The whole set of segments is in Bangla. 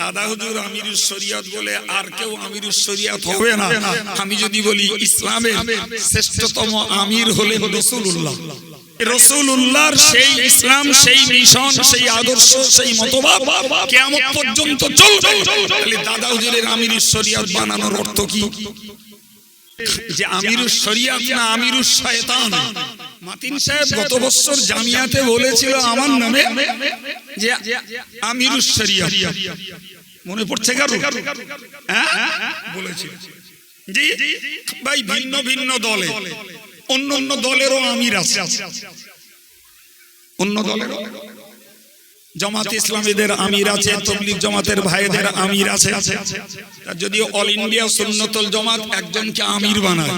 দাদা হুজুর আমির শরিয়ত বলে আর কেউ আমির শরিয়ত হবে না। আমি যদি বলি ইসলামের শ্রেষ্ঠতম আমির হলেন রসুল্লাহ রসুল্লাহর সেই ইসলাম, সেই মিশন, সেই আদর্শ, সেই মতবাদ কেমন পর্যন্ত চলবে। দাদা হুজুরের আমির শরিয়ত বানানোর অর্থ কি? যে আমিরুস শরিয়াত না আমিরুস শয়তান। মাতিন সাহেব গত বছর জামিয়াতে বলেছিল আমার নামে যে আমিরুস শরিয়াত মনে পড়ছে হ্যাঁ? বলেছিল জি ভাই ভিন্ন ভিন্ন দলে, অন্য অন্য দলেরও আমির আছে। অন্য দলেরও? জামাত ইসলামীদের আমির আছে, তবলিগ জমাতের ভাইদের আমির আছে। যদি অল ইন্ডিয়া সুন্নতল জামাত একজনকে আমির বানায়,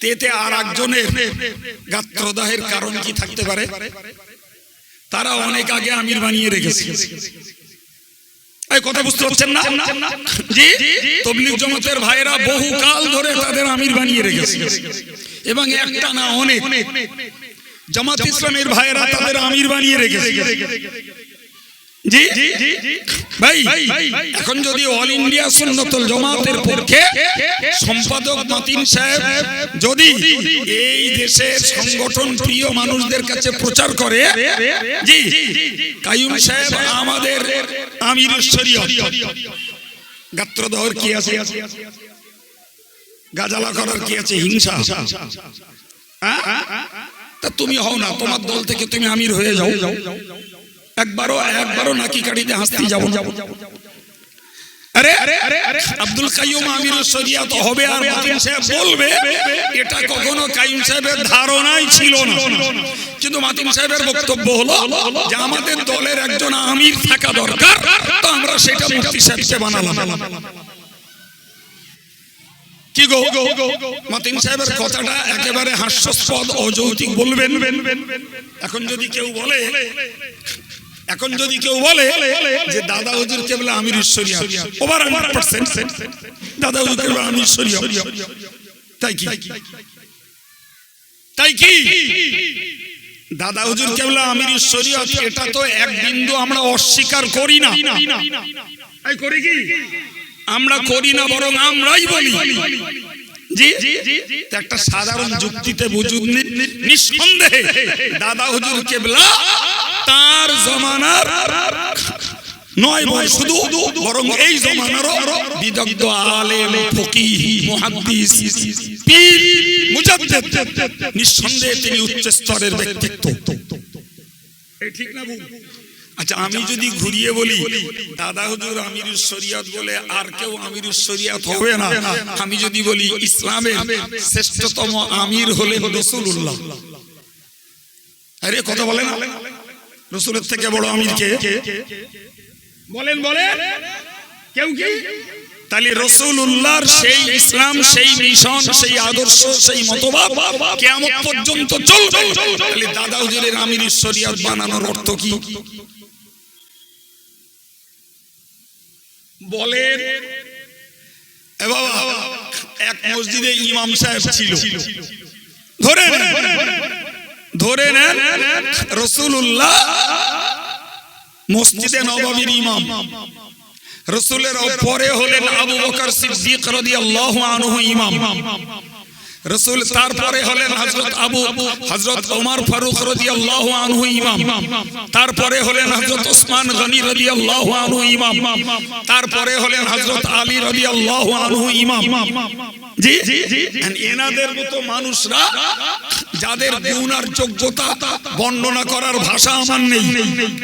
তেতে আর একজনের গাত্রদাহের কারণ কি থাকতে পারে? তারা অনেক আগে আমির বানিয়ে রেখেছে। কথা বুঝতে পারছেন না? জি? তবলিগ জমাতের ভাইরা বহু কাল ধরে তাদের আমির বানিয়ে রেখেছে। এবং একটা না অনেক। জামাত ইসলামের ভাইরা তাদের আমির বানিয়ে রেখেছে। জি ভাই এখন যদি অল ইন্ডিয়া সুন্নতুল জামাতের পক্ষে সম্পাদক মাতিন সাহেব যদি এই দেশের সংগঠন প্রিয় মানুষদের কাছে প্রচার করে জি কাইয়ুম সাহেব আমাদের আমির গাত্রদহর কি আছে? গাজালা করার কি আছে? হিংসা। হ্যাঁ? তা তুমি হও না তোমার দল থেকে তুমি আমির হয়ে যাও। একবারও একবারও নাকি কাটিতে হাসতে যাব আরে আব্দুল কাইয়ুম আমির শরিয়াত হবে আর মাতিন সাহেব বলবে এটা কখনো কাইয়ুম সাহেবের ধারণাই ছিল না। কিন্তু মাতিন সাহেবের বক্তব্য হলো যে আমাদের দলের একজন আমির থাকা দরকার তো আমরা সেটা মুফতি সাহেবকে বানালাম। কি গো? মাতিন সাহেবের কথাটা একেবারে হাস্যাস্পদ অযৌক্তিক বলবেন। এখন যদি কেউ বলে এখন যদি কেউ বলে যে দাদা হুজুর কেবল আমির ঈশ্বরিয়া ওভার হান্ড্রেড পার্সেন্ট দাদা হুজুর কেবল আমির ঈশ্বরিয়া তাই কি? তাই কি? দাদা হুজুর কেবল আমির ঈশ্বরিয়া এটা তো এক বিন্দু আমরা অস্বীকার করি না। করি কি? আমরা করি না, বরং আমরাই বলি। জি? একটা সাধারণ যুক্তিতে বুঝুন নিঃসন্দেহে দাদা হুজুর কেবলা তার জমানার নয় শুধু, বরং এই বিদগ্ধ আলেম, ফকিহ, মুহাদ্দিস, পীর, মুজাদ্দিদ, নিঃসন্দেহে তিনি উচ্চ স্তরের ব্যক্তিত্ব। এই ঠিক না আচ্ছা আমি যদি ঘুরিয়ে বলি, দাদা হুজুর আমির শরিয়ত বলে আর কেউ আমির শরিয়ত হবে না। আমি যদি বলি, ইসলামের শ্রেষ্ঠতম আমির হলেন রসুল্লাহ আরে, কথা বলেন রসুলের থেকে বড় আমির কে? বলেন বলেন। কেউ কি? তাহলে রসুল্লাহর সেই ইসলাম সেই মিশন সেই আদর্শ সেই মতবাদ কেমন পর্যন্ত চলবে। তাহলে দাদা হুজুরের আমির শরিয়ত বানানোর অর্থ কি? বলেন। এ বাবা এক মসজিদে ইমাম সাহেব ছিল। ধরে ধরে নেন রসুল্লাহ মসজিদে নবাবির ইমাম। রসুলের পরে হলেন আবু বকর সিদ্দিক রাদিয়াল্লাহু আনহু ইমাম। রসুল তারপরে হলেন হযরত আবু, হযরত ওমর ফারুক রাদিয়াল্লাহু আনহু ইমাম। তারপরে হলেন হযরত ওসমান গনি রাদিয়াল্লাহু আনহু ইমাম। তারপরে হলেন হযরত আলী রাদিয়াল্লাহু আনহু ইমাম। জি এনাদের মতো মানুষরা যাদের বর্ণনা করার ভাষা আমার নেই,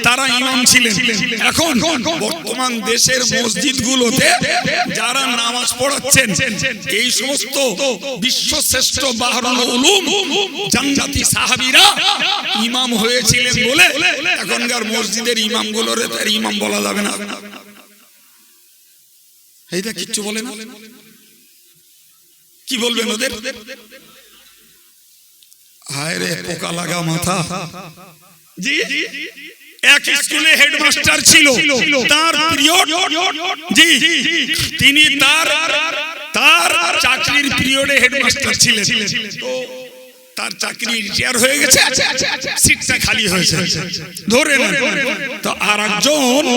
তারা ইমাম ছিলেন। এখন বর্তমান দেশের মসজিদগুলোতে যারা নামাজ পড়াচ্ছেন, এই সমস্ত বিশ্ব শ্রেষ্ঠ বাহরুল উলুম সাহাবীরা ইমাম হয়েছিলেন বলে এখনকার মসজিদের ইমামগুলোর ইমাম বলা যাবে না। এইটা কিচ্ছু বলে না? কি বলবেন ওদের? হায় রে পোকা লাগা মাথা। জি। এক স্কুলে হেডমাস্টার ছিল তার পিরিয়ড। জি তিনি তার তার চাকরির পিরিয়ডে হেডমাস্টার ছিলেন। তো তার চাকরি রিটায়ার হয়ে গেছে সিটটা খালি হয়েছে। ধরে তো আর একজন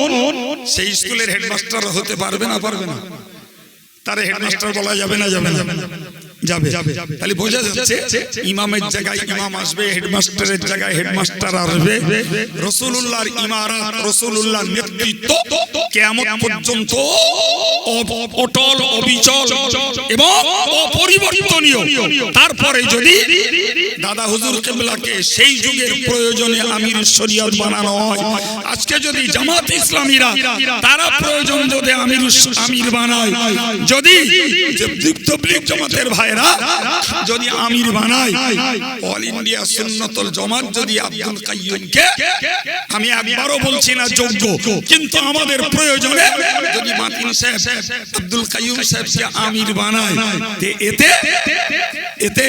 সেই স্কুলের হেডমাস্টার হতে পারবে না পারবে না। তার হেডমাস্টার বলা যাবে না যাবে না। যাবে তাহলে বোঝা যাচ্ছে ইমামের জায়গায় ইমাম আসবে হেডমাস্টারের জায়গায় হেডমাস্টার আসবে। রসুল্লাহর ইমারত রসুল্লাহর নেতৃত্ব কেমন পর্যন্ত অটল অবিচল এবং অপরিবর্তনীয়। তারপরে যদি দাদা হুজুর কেবলাকে সেই যুগের প্রয়োজনে আমির শরিয়ত বানানো হয় আজকে যদি জামাত ইসলামীরা তারা প্রয়োজন যদি আমির আমির বানায় যদি জামাতের যদি আমির বানায় অল ইন্ডিয়া সুন্নতুল জামাত যদি আব্দুল কাইয়ুমকে, আমি একবারও বলছি না যোগ্য, কিন্তু আমাদের প্রয়োজনে যদি মাতিন সাহেব, আব্দুল কাইয়ুম সাহেবকে আমির বানায় এতে এতে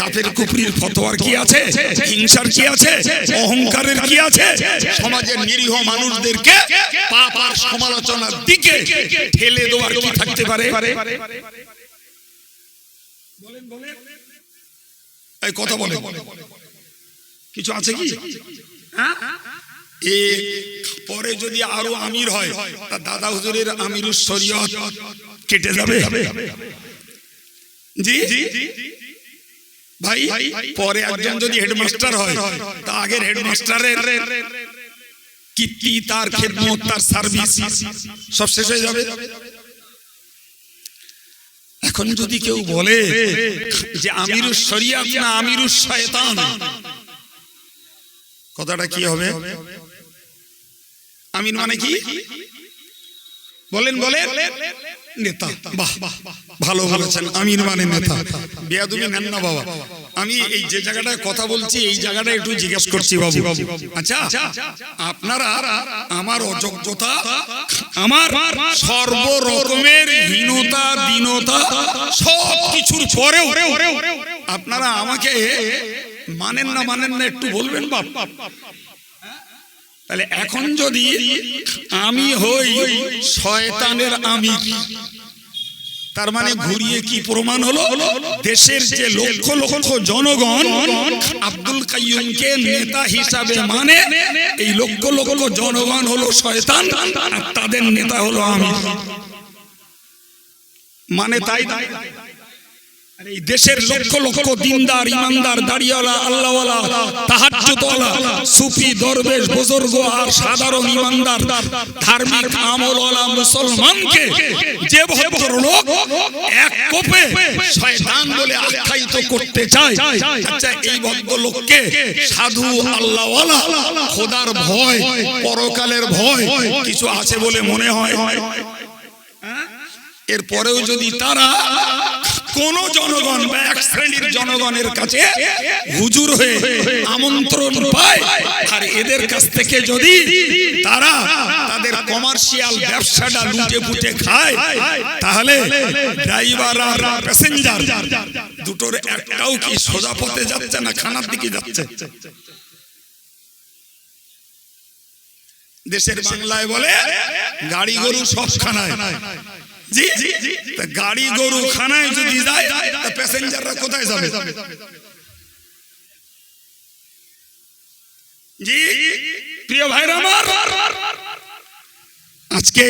কাফের কুফরির ফতোয়ার কি আছে, হিংসার কি আছে, অহংকারের কি আছে? সমাজের নিরীহ মানুষদেরকে পাপ আর সমালোচনার দিকে ঠেলে দেওয়ার কি থাকতে পারে? এই কথা বলে। কিছু আছে কি? হ্যাঁ? এ পরে যদি আরও আমির হয় তা দাদা হুজুরের আমির শরীয়ত কেটে যাবে। জি? ভাই পরে একজন যদি হেডমাস্টার হয় তা আগের হেডমাস্টারের কীর্তি তার খেদমত তার সার্ভিস সব শেষ হয়ে যাবে। এখন যদি কেউ বলে যে আমিরুস শরিয়াত না আমিরুস শয়তান কথাটা কি হবে? আমিন মানে কি? বলেন বলেন নেতা। বাহ বাহ ভালো বলেছেন। আমির মানে নেতা। বেয়াদুমি নেন না বাবা। আমি এই যে জায়গাটায় কথা বলছি এই জায়গাটা একটু জিজ্ঞেস করছি বাবু। আচ্ছা আপনারা আমার অযোগ্যতা আমার সর্ব রকমের হীনতা দীনতা সব কিছুর পরেও আপনারা আমাকে মানেন না মানেন না একটু বলবেন বাপ। তাহলে এখন যদি আমি হই শয়তানের আমি তার মানে ঘুরিয়ে কি প্রমাণ হলো? দেশের যে লক্ষ লক্ষ জনগণ আব্দুল কাইয়ুমকে নেতা হিসাবে মানে এই লক্ষ লক্ষ জনগণ হলো শয়তান আর তাদের নেতা হলো আমি। মানে তাই। আর এই দেশের লক্ষ লক্ষ দিনদার, ইমানদার, দাড়িওয়ালা, আল্লাহওয়ালা, তাহাজ্জুদওয়ালা, সুফি, দরবেশ, বুজুর্গ আর সাধারণ ইমানদার, ধার্মিক আমলওয়ালা মুসলমানকে যে ভদ্রলোক এক কোপে শয়তান বলে আখ্যায়িত করতে চায় আচ্ছা এই ভদ্রলোককে সাধু, আল্লাহওয়ালা, খোদার ভয়, পরকালের ভয় কিছু আছে বলে মনে হয়? এরপরেও যদি তারা কোন জনগণ বা এক শ্রেণির জনগণের কাছে হুজুর হয়ে আমন্ত্রণ পায়, আর এদের কাছ থেকে যদি তারা তাদের কমার্শিয়াল ব্যবসাটা লুটে পুটে খায়, তাহলে ড্রাইভার আর প্যাসেঞ্জার দুটোর একটাও কি সোজা পথে যাচ্ছে না খানার দিকে যাচ্ছে? দেশের বাংলায় বলে, গাড়ি গরু সব খানায়। জি গাড়ি গরু খানায় যদি যায় তা প্যাসেঞ্জাররা কোথায় যাবে? জি প্রিয় ভাইরা আমার আজকে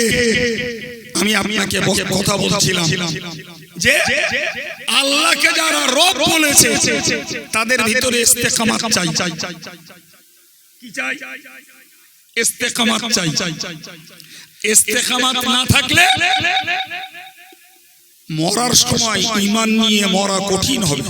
আমি আপনাকে কথা বলছিলাম যে আল্লাহকে যারা রব বলেছে তাদের ভিতরে ইস্তেকামাত চাই। কি চাই? ইস্তেকামাত চাই। ইস্তেকামাত না থাকলে মরার সময় ইমান নিয়ে মরা কঠিন হবে।